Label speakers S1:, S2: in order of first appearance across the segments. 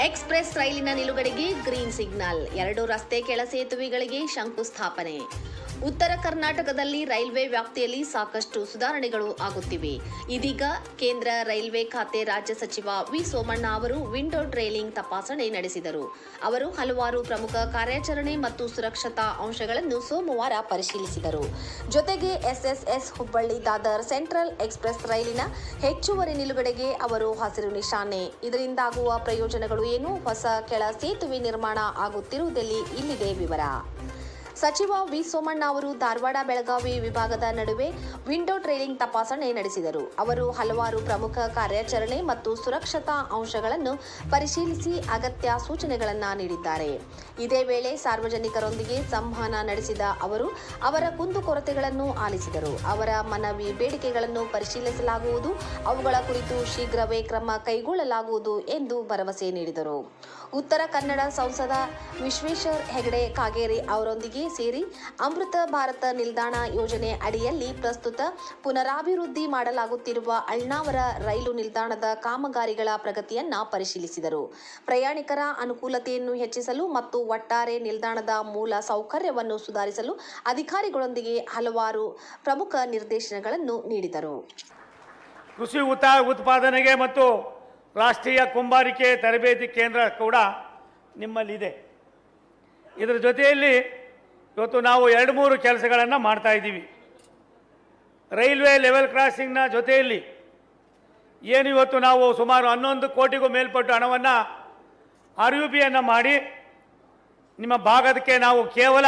S1: Express ರೈಲಿನ ನಿಲುಗಡೆಗೆ green signal. ಎರಡು ರಸ್ತೆ ಕೆಳ ಸೇತುವೆಗಳಿಗೆ ಶಂಕುಸ್ಥಾಪನೆ. ಉತ್ತರ ಕರ್ನಾಟಕದಲ್ಲಿ ರೈಲ್ವೆ ವ್ಯಾಪ್ತಿಯಲ್ಲಿ ಸಾಕಷ್ಟು ಸುಧಾರಣೆಗಳು ಆಗುತ್ತಿವೆ. ಇದೀಗ ಕೇಂದ್ರ ರೈಲ್ವೆ ಖಾತೆ ರಾಜ್ಯ ಸಚಿವ ವಿ ಸೋಮಣ್ಣ ಅವರು ವಿಂಡೋ ಟ್ರೇಲಿಂಗ್ ತಪಾಸಣೆ ನಡೆಸಿದರು. ಅವರು ಹಲವಾರು ಪ್ರಮುಖ ಕಾರ್ಯಾಚರಣೆ ಮತ್ತು ಸುರಕ್ಷತಾ ಅಂಶಗಳನ್ನು ಸೋಮವಾರ ಪರಿಶೀಲಿಸಿದರು. ಜೊತೆಗೆ SSS Hubballi Dadar central express ರೈಲಿನ ಹೆಚ್ಚುವರಿ ನಿಲುಗಡೆಗೆ ಅವರು ಹಸಿರು ನಿಶಾನೆ. ಇದರಿಂದಾಗುವ ಪ್ರಯೋಜನಗಳು ಏನು? ಹೊಸ ಕೆಳ ಸೇತುವೆ ನಿರ್ಮಾಣ ಆಗುತ್ತಿರುವುದಲ್ಲಿ ಇಲ್ಲಿದೆ ವಿವರ. ಸಚಿವ ವಿ ಸೋಮಣ್ಣ ಅವರು ಧಾರವಾಡ, ಬೆಳಗಾವಿ ವಿಭಾಗದ ನಡುವೆ ವಿಂಡೋ ಟ್ರೇಲಿಂಗ್ ತಪಾಸಣೆ ನಡೆಸಿದರು. ಅವರು ಹಲವಾರು ಪ್ರಮುಖ ಕಾರ್ಯಾಚರಣೆ ಮತ್ತು ಸುರಕ್ಷತಾ ಅಂಶಗಳನ್ನು ಪರಿಶೀಲಿಸಿ ಅಗತ್ಯ ಸೂಚನೆಗಳನ್ನು ನೀಡಿದ್ದಾರೆ. ಇದೇ ವೇಳೆ ಸಾರ್ವಜನಿಕರೊಂದಿಗೆ ಸಂವಹನ ನಡೆಸಿದ ಅವರು, ಅವರ ಕುಂದುಕೊರತೆಗಳನ್ನು ಆಲಿಸಿದರು. ಅವರ ಮನವಿ ಬೇಡಿಕೆಗಳನ್ನು ಪರಿಶೀಲಿಸಲಾಗುವುದು. ಅವುಗಳ ಕುರಿತು ಶೀಘ್ರವೇ ಕ್ರಮ ಕೈಗೊಳ್ಳಲಾಗುವುದು ಎಂದು ಭರವಸೆ ನೀಡಿದರು. ಉತ್ತರ ಕನ್ನಡ ಸಂಸದ ವಿಶ್ವೇಶ್ವರ್ ಹೆಗಡೆ ಕಾಗೇರಿ ಅವರೊಂದಿಗೆ ಸೇರಿ ಅಮೃತ ಭಾರತ ನಿಲ್ದಾಣ ಯೋಜನೆ ಅಡಿಯಲ್ಲಿ ಪ್ರಸ್ತುತ ಪುನರಾಭಿವೃದ್ಧಿ ಮಾಡಲಾಗುತ್ತಿರುವ ಅಳ್ನಾವರ ರೈಲು ನಿಲ್ದಾಣದ ಕಾಮಗಾರಿಗಳ ಪ್ರಗತಿಯನ್ನ ಪರಿಶೀಲಿಸಿದರು. ಪ್ರಯಾಣಿಕರ ಅನುಕೂಲತೆಯನ್ನು ಹೆಚ್ಚಿಸಲು ಮತ್ತು ಒಟ್ಟಾರೆ ನಿಲ್ದಾಣದ ಮೂಲ ಸೌಕರ್ಯವನ್ನು ಸುಧಾರಿಸಲು ಅಧಿಕಾರಿಗಳೊಂದಿಗೆ ಹಲವಾರು ಪ್ರಮುಖ ನಿರ್ದೇಶನಗಳನ್ನು ನೀಡಿದರು.
S2: ಕೃಷಿ ಉತ ಉತ್ಪಾದನೆಗೆ ಮತ್ತು ರಾಷ್ಟ್ರೀಯ ಕುಂಬಾರಿಕೆ ತರಬೇತಿ ಕೇಂದ್ರ ಕೂಡ ನಿಮ್ಮಲ್ಲಿದೆ. ಇದರ ಜೊತೆಯಲ್ಲಿ ಇವತ್ತು ನಾವು ಎರಡು ಮೂರು ಕೆಲಸಗಳನ್ನು ಮಾಡ್ತಾ ಇದ್ದೀವಿ. ರೈಲ್ವೆ ಲೆವೆಲ್ ಕ್ರಾಸಿಂಗ್ನ ಜೊತೆಯಲ್ಲಿ ಏನು ಇವತ್ತು ನಾವು ಸುಮಾರು ಹನ್ನೊಂದು ಕೋಟಿಗೂ ಮೇಲ್ಪಟ್ಟು ಹಣವನ್ನು ಆರ್ ಯು ಪಿಯನ್ನು ಮಾಡಿ ನಿಮ್ಮ ಭಾಗದಕ್ಕೆ ನಾವು ಕೇವಲ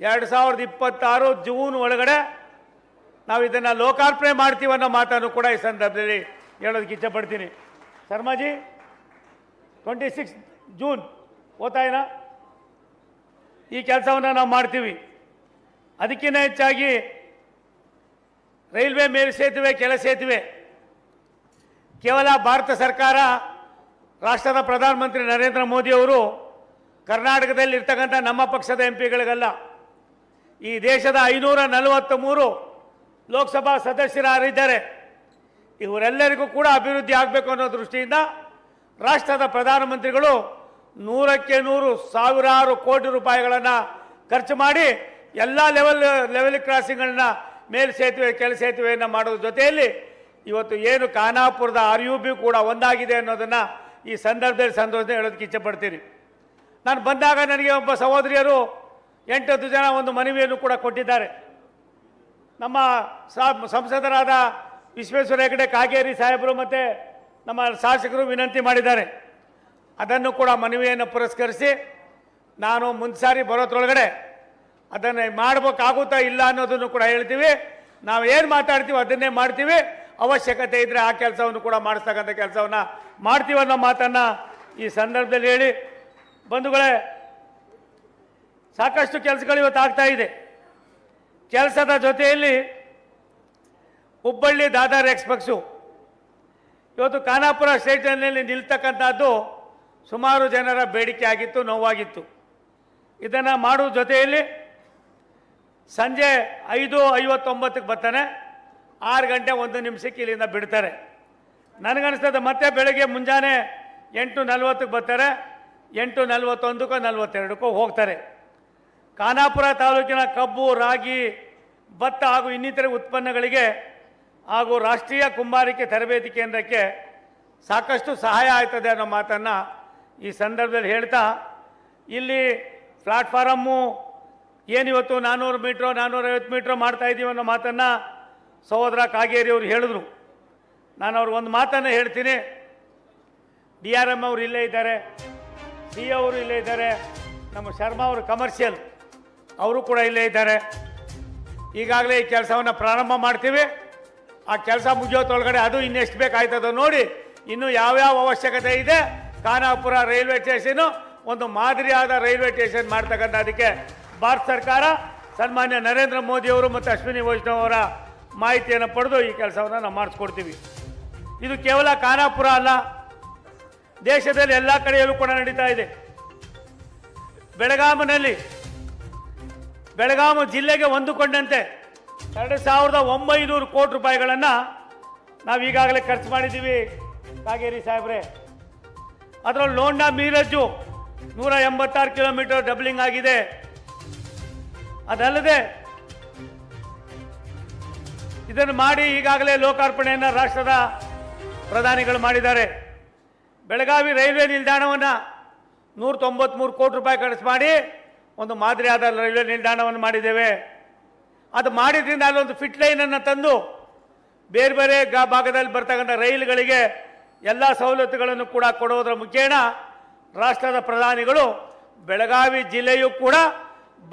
S2: ಎರಡು ಸಾವಿರದ ಇಪ್ಪತ್ತಾರು ಜೂನ್ ಒಳಗಡೆ ನಾವು ಇದನ್ನು ಲೋಕಾರ್ಪಣೆ ಮಾಡ್ತೀವಿ ಅನ್ನೋ ಮಾತನ್ನು ಕೂಡ ಈ ಸಂದರ್ಭದಲ್ಲಿ ಹೇಳೋದಕ್ಕೆ ಇಚ್ಛಪಡ್ತೀನಿ. ಶರ್ಮಾಜಿ ಟ್ವೆಂಟಿ ಸಿಕ್ಸ್ ಜೂನ್ ಓತಾಯಿನ ಈ ಕೆಲಸವನ್ನು ನಾವು ಮಾಡ್ತೀವಿ. ಅದಕ್ಕಿಂತ ಹೆಚ್ಚಾಗಿ ರೈಲ್ವೆ ಮೇಲು ಸೇತುವೆ, ಕೆಳ ಸೇತುವೆ, ಕೇವಲ ಭಾರತ ಸರ್ಕಾರ, ರಾಷ್ಟ್ರದ ಪ್ರಧಾನಮಂತ್ರಿ ನರೇಂದ್ರ ಮೋದಿಯವರು ಕರ್ನಾಟಕದಲ್ಲಿ ಇರ್ತಕ್ಕಂಥ ನಮ್ಮ ಪಕ್ಷದ ಎಂ ಪಿಗಳಿಗಲ್ಲ ಈ ದೇಶದ ಐನೂರ ನಲವತ್ತ ಮೂರು ಲೋಕಸಭಾ ಸದಸ್ಯರಾರಿದ್ದಾರೆ. ಇವರೆಲ್ಲರಿಗೂ ಕೂಡ ಅಭಿವೃದ್ಧಿ ಆಗಬೇಕು ಅನ್ನೋ ದೃಷ್ಟಿಯಿಂದ ರಾಷ್ಟ್ರದ ಪ್ರಧಾನಮಂತ್ರಿಗಳು ನೂರಕ್ಕೆ ನೂರು ಸಾವಿರಾರು ಕೋಟಿ ರೂಪಾಯಿಗಳನ್ನು ಖರ್ಚು ಮಾಡಿ ಎಲ್ಲ ಲೆವೆಲ್ ಲೆವೆಲ್ ಕ್ರಾಸಿಂಗ್ಗಳನ್ನ ಮೇಲ್ ಸೇತುವೆ, ಕೆಳ ಸೇತುವೆಯನ್ನು ಮಾಡೋದ್ರ ಜೊತೆಯಲ್ಲಿ ಇವತ್ತು ಏನು ಖಾನಾಪುರದ ಆರ್ ಯು ಬಿ ಕೂಡ ಒಂದಾಗಿದೆ ಅನ್ನೋದನ್ನು ಈ ಸಂದರ್ಭದಲ್ಲಿ ಸಂತೋಷ ಹೇಳೋದಕ್ಕೆ ಇಚ್ಛಪಡ್ತೀನಿ. ನಾನು ಬಂದಾಗ ನನಗೆ ಒಬ್ಬ ಸಹೋದರಿಯರು ಎಂಟತ್ತು ಜನ ಒಂದು ಮನವಿಯನ್ನು ಕೂಡ ಕೊಟ್ಟಿದ್ದಾರೆ. ನಮ್ಮ ಸಂಸದರಾದ ವಿಶ್ವೇಶ್ವರ ಹೆಗಡೆ ಕಾಗೇರಿ ಸಾಹೇಬರು ಮತ್ತು ನಮ್ಮ ಶಾಸಕರು ವಿನಂತಿ ಮಾಡಿದ್ದಾರೆ. ಅದನ್ನು ಕೂಡ ಮನವಿಯನ್ನು ಪುರಸ್ಕರಿಸಿ ನಾನು ಮುಂದ್ಸಾರಿ ಬರೋದ್ರೊಳಗಡೆ ಅದನ್ನು ಮಾಡ್ಬೇಕಾಗುತ್ತಾ ಇಲ್ಲ ಅನ್ನೋದನ್ನು ಕೂಡ ಹೇಳ್ತೀವಿ. ನಾವು ಏನು ಮಾತಾಡ್ತೀವಿ ಅದನ್ನೇ ಮಾಡ್ತೀವಿ. ಅವಶ್ಯಕತೆ ಇದ್ದರೆ ಆ ಕೆಲಸವನ್ನು ಕೂಡ ಮಾಡಿಸ್ತಕ್ಕಂಥ ಕೆಲಸವನ್ನು ಮಾಡ್ತೀವಿ ಅನ್ನೋ ಮಾತನ್ನು ಈ ಸಂದರ್ಭದಲ್ಲಿ ಹೇಳಿ. ಬಂಧುಗಳೇ, ಸಾಕಷ್ಟು ಕೆಲಸಗಳು ಇವತ್ತು ಆಗ್ತಾ ಇದೆ. ಕೆಲಸದ ಜೊತೆಯಲ್ಲಿ ಹುಬ್ಬಳ್ಳಿ ದಾದರ್ ಎಕ್ಸ್ಪ್ರೆಕ್ಸು ಇವತ್ತು ಖಾನಾಪುರ ಸ್ಟೇಷನ್ನಲ್ಲಿ ನಿಲ್ತಕ್ಕಂಥದ್ದು ಸುಮಾರು ಜನರ ಬೇಡಿಕೆ ಆಗಿತ್ತು, ನೋವಾಗಿತ್ತು. ಇದನ್ನು ಮಾಡುವ ಜೊತೆಯಲ್ಲಿ ಸಂಜೆ ಐದು ಐವತ್ತೊಂಬತ್ತಕ್ಕೆ ಬರ್ತಾನೆ, ಆರು ಗಂಟೆ ಒಂದು ನಿಮಿಷಕ್ಕೆ ಇಲ್ಲಿಂದ ಬಿಡ್ತಾರೆ. ನನಗನ್ನಿಸ್ತದೆ ಮತ್ತೆ ಬೆಳಗ್ಗೆ ಮುಂಜಾನೆ ಎಂಟು ನಲ್ವತ್ತಕ್ಕೆ ಬರ್ತಾರೆ ಎಂಟು ನಲ್ವತ್ತೊಂದಕ್ಕೋ ನಲ್ವತ್ತೆರಡಕ್ಕೋ ಹೋಗ್ತಾರೆ. ಖಾನಾಪುರ ತಾಲೂಕಿನ ಕಬ್ಬು, ರಾಗಿ, ಭತ್ತ ಹಾಗೂ ಇನ್ನಿತರೆ ಉತ್ಪನ್ನಗಳಿಗೆ ಹಾಗೂ ರಾಷ್ಟ್ರೀಯ ಕುಂಬಾರಿಕೆ ತರಬೇತಿ ಕೇಂದ್ರಕ್ಕೆ ಸಾಕಷ್ಟು ಸಹಾಯ ಆಯ್ತದೆ ಅನ್ನೋ ಮಾತನ್ನು ಈ ಸಂದರ್ಭದಲ್ಲಿ ಹೇಳ್ತಾ, ಇಲ್ಲಿ ಪ್ಲಾಟ್ಫಾರಮ್ಮು ಏನಿವತ್ತು ನಾನ್ನೂರು ಮೀಟ್ರು ನಾನ್ನೂರೈವತ್ತು ಮೀಟ್ರ್ ಮಾಡ್ತಾ ಇದ್ದೀವಿ ಅನ್ನೋ ಮಾತನ್ನು ಸಹೋದರ ಕಾಗೇರಿ ಅವರು ಹೇಳಿದ್ರು. ನಾನು ಅವ್ರಿಗೆ ಒಂದು ಮಾತನ್ನು ಹೇಳ್ತೀನಿ. ಡಿ ಆರ್ ಎಂ ಅವರು ಇಲ್ಲೇ ಇದ್ದಾರೆ, ಸಿ ಅವರು ಇಲ್ಲೇ ಇದ್ದಾರೆ, ನಮ್ಮ ಶರ್ಮಾ ಅವರು ಕಮರ್ಷಿಯಲ್ ಅವರು ಕೂಡ ಇಲ್ಲೇ ಇದ್ದಾರೆ. ಈಗಾಗಲೇ ಈ ಕೆಲಸವನ್ನು ಪ್ರಾರಂಭ ಮಾಡ್ತೀವಿ. ಆ ಕೆಲಸ ಮುಗಿಯೋತೊಳಗಡೆ ಅದು ಇನ್ನೆಷ್ಟು ಬೇಕಾಯ್ತದೋ ನೋಡಿ, ಇನ್ನೂ ಯಾವ್ಯಾವ ಅವಶ್ಯಕತೆ ಇದೆ ಖಾನಾಪುರ ರೈಲ್ವೆ ಸ್ಟೇಷನು ಒಂದು ಮಾದರಿಯಾದ ರೈಲ್ವೆ ಸ್ಟೇಷನ್ ಮಾಡ್ತಕ್ಕಂಥ ಅದಕ್ಕೆ ಭಾರತ ಸರ್ಕಾರ, ಸನ್ಮಾನ್ಯ ನರೇಂದ್ರ ಮೋದಿಯವರು ಮತ್ತು ಅಶ್ವಿನಿ ವೈಷ್ಣವ್ ಅವರ ಮಾಹಿತಿಯನ್ನು ಪಡೆದು ಈ ಕೆಲಸವನ್ನು ನಾವು ಮಾಡಿಸ್ಕೊಡ್ತೀವಿ. ಇದು ಕೇವಲ ಖಾನಾಪುರ ಅಲ್ಲ, ದೇಶದಲ್ಲಿ ಎಲ್ಲ ಕಡೆಯಲ್ಲೂ ಕೂಡ ನಡೀತಾ ಇದೆ. ಬೆಳಗಾಮಿನಲ್ಲಿ ಬೆಳಗಾವಿ ಜಿಲ್ಲೆಗೆ ಹೊಂದಿಕೊಂಡಂತೆ ಎರಡು ಸಾವಿರದ ಒಂಬೈನೂರು ಕೋಟಿ ರೂಪಾಯಿಗಳನ್ನು ನಾವು ಈಗಾಗಲೇ ಖರ್ಚು ಮಾಡಿದ್ದೀವಿ. ಕಾಗೇರಿ ಸಾಹೇಬ್ರೆ ಅದರಲ್ಲಿ ಲೋಂಡಾ ಮೀರಜ್ಜು ನೂರ ಎಂಬತ್ತಾರು ಕಿಲೋಮೀಟರ್ ಡಬ್ಲಿಂಗ್ ಆಗಿದೆ. ಅದಲ್ಲದೆ ಇದನ್ನು ಮಾಡಿ ಈಗಾಗಲೇ ಲೋಕಾರ್ಪಣೆಯನ್ನು ರಾಷ್ಟ್ರದ ಪ್ರಧಾನಿಗಳು ಮಾಡಿದ್ದಾರೆ. ಬೆಳಗಾವಿ ರೈಲ್ವೆ ನಿಲ್ದಾಣವನ್ನು ನೂರ ತೊಂಬತ್ತ್ಮೂರು ಕೋಟಿ ರೂಪಾಯಿ ಖರ್ಚು ಮಾಡಿ ಒಂದು ಮಾದರಿಯಾದ ರೈಲ್ವೆ ನಿಲ್ದಾಣವನ್ನು ಮಾಡಿದ್ದೇವೆ. ಅದು ಮಾಡಿದ್ರಿಂದ ಅಲ್ಲೊಂದು ಫಿಟ್ ಲೈನನ್ನು ತಂದು ಬೇರೆ ಬೇರೆ ಗ- ಭಾಗದಲ್ಲಿ ಬರ್ತಕ್ಕಂಥ ರೈಲುಗಳಿಗೆ ಎಲ್ಲ ಸವಲತ್ತುಗಳನ್ನು ಕೂಡ ಕೊಡುವುದರ ಮುಖೇನ ರಾಷ್ಟ್ರದ ಪ್ರಧಾನಿಗಳು ಬೆಳಗಾವಿ ಜಿಲ್ಲೆಯೂ ಕೂಡ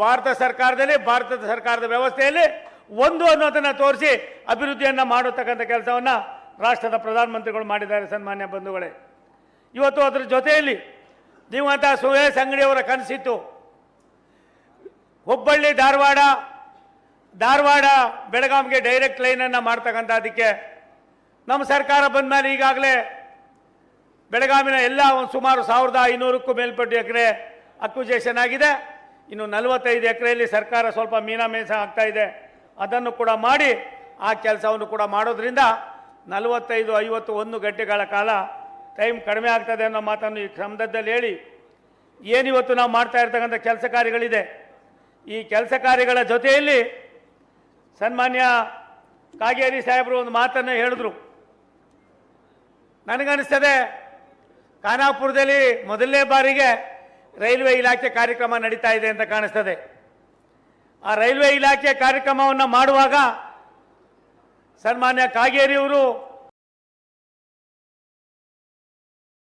S2: ಭಾರತ ಸರ್ಕಾರದಲ್ಲಿ, ಭಾರತದ ಸರ್ಕಾರದ ವ್ಯವಸ್ಥೆಯಲ್ಲಿ ಒಂದು ಅನ್ನೋದನ್ನು ತೋರಿಸಿ ಅಭಿವೃದ್ಧಿಯನ್ನು ಮಾಡತಕ್ಕಂಥ ಕೆಲಸವನ್ನು ರಾಷ್ಟ್ರದ ಪ್ರಧಾನಮಂತ್ರಿಗಳು ಮಾಡಿದ್ದಾರೆ ಸನ್ಮಾನ್ಯ ಬಂಧುಗಳೇ. ಇವತ್ತು ಅದರ ಜೊತೆಯಲ್ಲಿ ನೀವಂತ ಸುರೇಶ್ ಅಂಗಡಿಯವರ ಕನಸಿತ್ತು. ಹುಬ್ಬಳ್ಳಿ, ಧಾರವಾಡ ಧಾರವಾಡ, ಬೆಳಗಾವಿಗೆ ಡೈರೆಕ್ಟ್ ಲೈನನ್ನು ಮಾಡ್ತಕ್ಕಂಥ ಅದಕ್ಕೆ ನಮ್ಮ ಸರ್ಕಾರ ಬಂದ ಮೇಲೆ ಈಗಾಗಲೇ ಬೆಳಗಾವಿನ ಎಲ್ಲ ಒಂದು ಸುಮಾರು ಸಾವಿರದ ಐನೂರಕ್ಕೂ ಮೇಲ್ಪಟ್ಟು ಎಕರೆ ಅಕ್ವಿಜೇಷನ್ ಆಗಿದೆ. ಇನ್ನು ನಲವತ್ತೈದು ಎಕರೆಯಲ್ಲಿ ಸರ್ಕಾರ ಸ್ವಲ್ಪ ಮೀನಾಮೇಷ ಆಗ್ತಾ ಇದೆ. ಅದನ್ನು ಕೂಡ ಮಾಡಿ ಆ ಕೆಲಸವನ್ನು ಕೂಡ ಮಾಡೋದ್ರಿಂದ ನಲವತ್ತೈದು ಐವತ್ತು ಒಂದು ಗಂಟೆಗಳ ಕಾಲ ಟೈಮ್ ಕಡಿಮೆ ಆಗ್ತದೆ ಅನ್ನೋ ಮಾತನ್ನು ಈ ಸಂದರ್ಭದಲ್ಲಿ ಹೇಳಿ ಏನಿವತ್ತು ನಾವು ಮಾಡ್ತಾ ಇರ್ತಕ್ಕಂಥ ಕೆಲಸ ಕಾರ್ಯಗಳಿದೆ? ಈ ಕೆಲಸ ಕಾರ್ಯಗಳ ಜೊತೆಯಲ್ಲಿ ಸನ್ಮಾನ್ಯ ಕಾಗೇರಿ ಸಾಹೇಬರು ಒಂದು ಮಾತನ್ನು ಹೇಳಿದ್ರು. ನನಗನ್ನಿಸ್ತದೆ ಖಾನಾಪುರದಲ್ಲಿ ಮೊದಲನೇ ಬಾರಿಗೆ ರೈಲ್ವೆ ಇಲಾಖೆ ಕಾರ್ಯಕ್ರಮ ನಡೀತಾ ಇದೆ ಅಂತ ಕಾಣಿಸ್ತದೆ. ಆ ರೈಲ್ವೆ ಇಲಾಖೆ ಕಾರ್ಯಕ್ರಮವನ್ನು ಮಾಡುವಾಗ ಸನ್ಮಾನ್ಯ ಕಾಗೇರಿಯವರು